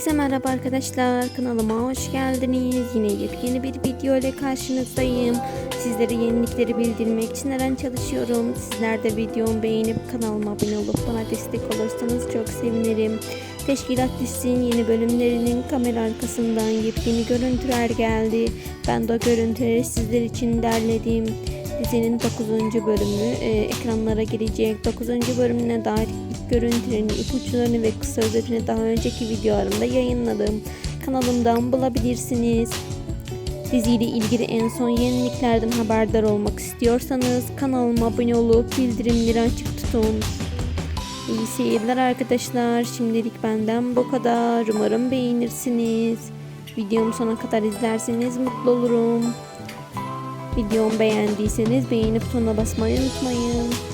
Hepinize merhaba arkadaşlar. Kanalıma hoş geldiniz. Yine yepyeni bir video ile karşınızdayım. Sizlere yenilikleri bildirmek için her çalışıyorum. Sizler de videomu beğenip kanalıma abone olup bana destek olursanız çok sevinirim. Teşkilat dizisinin yeni bölümlerinin kamera arkasından yepyeni görüntüler geldi. Ben de o görüntüleri sizler için derledim. Dizinin 9. bölümü e, ekranlara gelecek. 9. bölümüne dair görüntülerini, ipuçlarını ve kısa özetini daha önceki videolarımda yayınladım. Kanalımdan bulabilirsiniz. Diziyle ilgili en son yeniliklerden haberdar olmak istiyorsanız kanalıma abone olup bildirimleri açık tutun. İyi seyirler arkadaşlar. Şimdilik benden bu kadar. Umarım beğenirsiniz. Videomu sona kadar izlerseniz mutlu olurum. Videomu beğendiyseniz beğeni butonuna basmayı unutmayın.